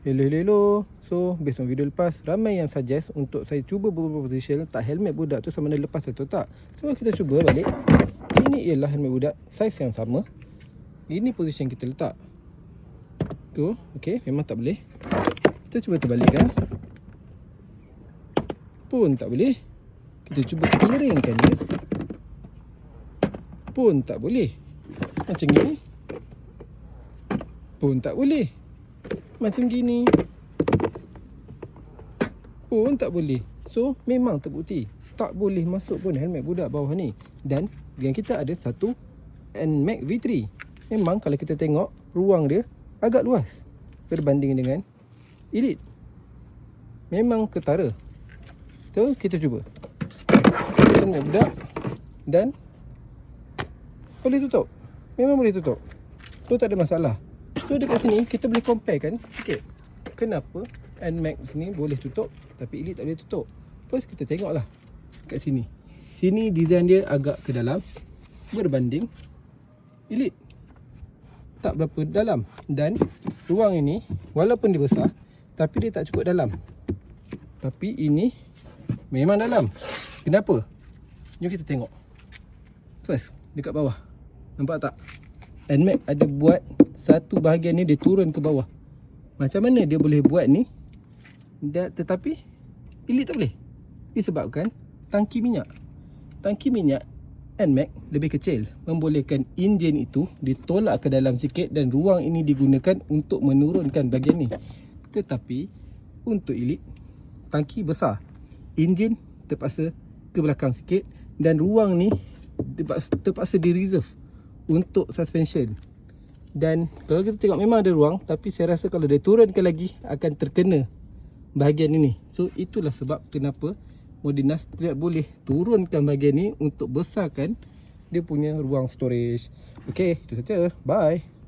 Hello hello hello So based on video lepas Ramai yang suggest Untuk saya cuba beberapa position. Letak helmet budak tu Sama ada lepas atau tak. So kita cuba balik. Ini ialah helmet budak Saiz yang sama. Ini position kita letak. Tu Okay memang tak boleh. Kita cuba terbalikkan. Pun tak boleh. Kita cuba miringkan dia. Pun tak boleh. Macam ni Pun tak boleh macam gini. Pun tak boleh. So memang terbukti. Tak boleh masuk pun helmet budak bawah ni. Dan yang kita ada satu NMAX V3 memang kalau kita tengok ruang dia agak luas berbanding dengan Elite. Memang ketara. So kita cuba. Helmet budak dan boleh tutup. Memang boleh tutup. So tak ada masalah So dekat sini kita boleh compare kan? Sikit. Kenapa NMAX ni boleh tutup Tapi Elite tak boleh tutup? First kita tengok lah Kat sini. Sini design dia agak ke dalam Berbanding Elite. Tak berapa dalam. Dan ruang ini Walaupun dia besar Tapi dia tak cukup dalam. Tapi ini Memang dalam. Kenapa? Jom kita tengok. First Dekat bawah. Nampak tak? NMAX ada buat satu bahagian ni dia turun ke bawah. Macam mana dia boleh buat ni? Dan, tetapi Elite tak boleh. Disebabkan tangki minyak. Tangki minyak NMAX lebih kecil. Membolehkan enjin itu ditolak ke dalam sikit dan ruang ini digunakan untuk menurunkan bahagian ni. Tetapi untuk Elite tangki besar. Enjin terpaksa ke belakang sikit dan ruang ni terpaksa, terpaksa di reserve untuk suspension dan kalau kita tengok memang ada ruang tapi saya rasa kalau dia turunkan lagi akan terkena bahagian ini. So itulah sebab kenapa Modinas tidak boleh turunkan bahagian ni untuk besarkan dia punya ruang storage. Ok itu saja. Bye